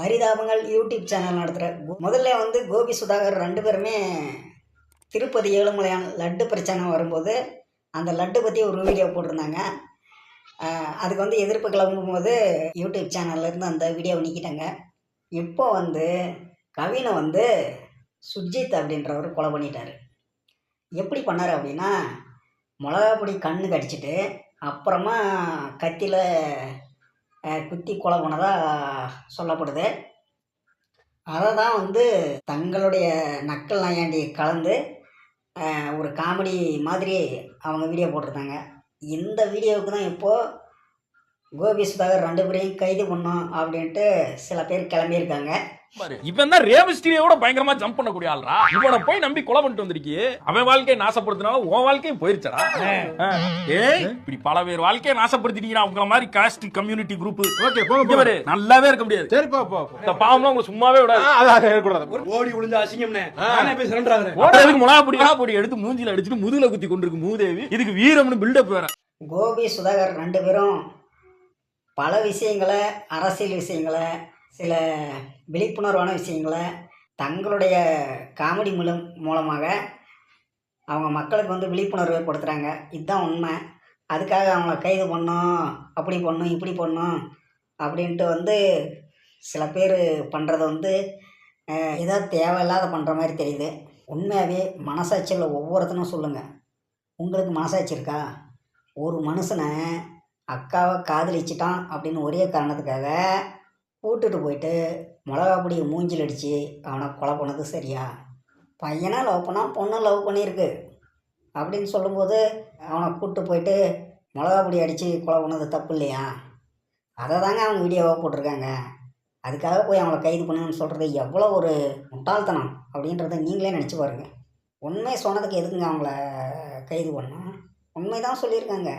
பரிதாபங்கள் YouTube channel நடத்துகிற முதல்ல வந்து கோபி சுதாகர் ரெண்டு பேருமே திருப்பதி ஏழுமலையான் லட்டு பிரச்சனை வரும்போது அந்த லட்டு பற்றி ஒரு வீடியோ போட்டிருந்தாங்க. அதுக்கு வந்து எதிர்ப்பு கிளம்பும் போது யூடியூப் சேனல்லேருந்து அந்த வீடியோவை நீக்கிட்டாங்க. இப்போ வந்து கவினை வந்து சுஜித் அப்படின்றவர் கொலை பண்ணிட்டாரு. எப்படி பண்ணார் அப்படின்னா மிளகாப்பொடி கண்ணு கடிச்சிட்டு அப்புறமா கத்தியில் குத்தி கொலை பண்ணதாக சொல்லப்படுது. அதை தான் வந்து தங்களுடைய நக்கல் நையாண்டி கலந்து ஒரு காமெடி மாதிரி அவங்க வீடியோ போட்டிருந்தாங்க. இந்த வீடியோவுக்கு தான் இப்போது கோபி சுதாகர் ரெண்டு பேரையும் கைது பண்ணோம் அப்படின்ட்டு சில பேர் கிளம்பியிருக்காங்க. இவன் தான் ரேவஸ்டிரியோட பயங்கரமா ஜம்ப் பண்ணக்கூடிய ஆள்ரா. இவனை போய் நம்பி கொலை பண்ணிட்டு வந்திருக்கியே. அவன் வாழ்க்கையை நாசப்படுத்தினால உன் வாழ்க்கையும் போயிருச்சடா. ஏய் இப்படி பல பேர் வாழ்க்கையை நாசப்படுத்திட்டீங்கன்னா உங்கள மாதிரி காஸ்ட் கம்யூனிட்டி குரூப் ஓகே போங்க இங்க பாரு. நல்லாவே இருக்க முடியாது. சரி போ போ போ. இந்த பாவம்லாம் உங்களை சும்மாவே விடாது. ஆ, அது அது இருக்கக்கூடாது ஓடி விழுந்து அசிங்கம்னே. நானே போய் சரண்டர் ஆகுறேன் ஓடுறதுக்கு மிளகா பொடி பொடி எடுத்து மூஞ்சில அடிச்சுட்டு முதுகுல குத்தி கொண்டிருக்கு மூதேவி. இதுக்கு வீரம்னு பில்டப் வேற. கோபி சுதாகர் ரெண்டு பேரும் பல விஷயங்களை அரசியல் விஷயங்களை சில விழிப்புணர்வான விஷயங்களை தங்களுடைய காமெடி மூலம் மூலமாக அவங்க மக்களுக்கு வந்து விழிப்புணர்வு கொடுத்துறாங்க இதுதான் உண்மை. அதுக்காக அவங்கள கைது பண்ணோம் அப்படி பண்ணும் இப்படி பண்ணும் அப்படின்ட்டு வந்து சில பேர் பண்ணுறது வந்து ஏதோ தேவையில்லாத பண்ணுற மாதிரி தெரியுது. உண்மையாகவே மனசாட்சியில் ஒவ்வொருத்தனும் சொல்லுங்கள் உங்களுக்கு மனசாட்சி இருக்கா? ஒரு மனுஷனை அக்காவை காதலிச்சிட்டான் அப்படின்னு ஒரே காரணத்துக்காக கூட்டுட்டு போயிட்டு மிளகா பொடியை மூஞ்சில் அடித்து அவனை கொலை பண்ணது சரியா? பையனாக லவ் பண்ணால் பொண்ணும் லவ் பண்ணியிருக்கு. அப்படின்னு சொல்லும்போது அவனை கூப்பிட்டு போயிட்டு மிளகா பொடி அடித்து கொலை பண்ணது தப்பு இல்லையா? அதை தாங்க அவங்க வீடியோவாக போட்டிருக்காங்க. அதுக்காக போய் அவங்கள கைது பண்ணுங்கன்னு சொல்கிறது எவ்வளோ ஒரு முட்டாள்தனம் அப்படின்றத நீங்களே நினச்சி பாருங்கள் உண்மை சொன்னதுக்கு எதுக்குங்க அவங்கள கைது பண்ணோம் உண்மை தான் சொல்லியிருக்காங்க.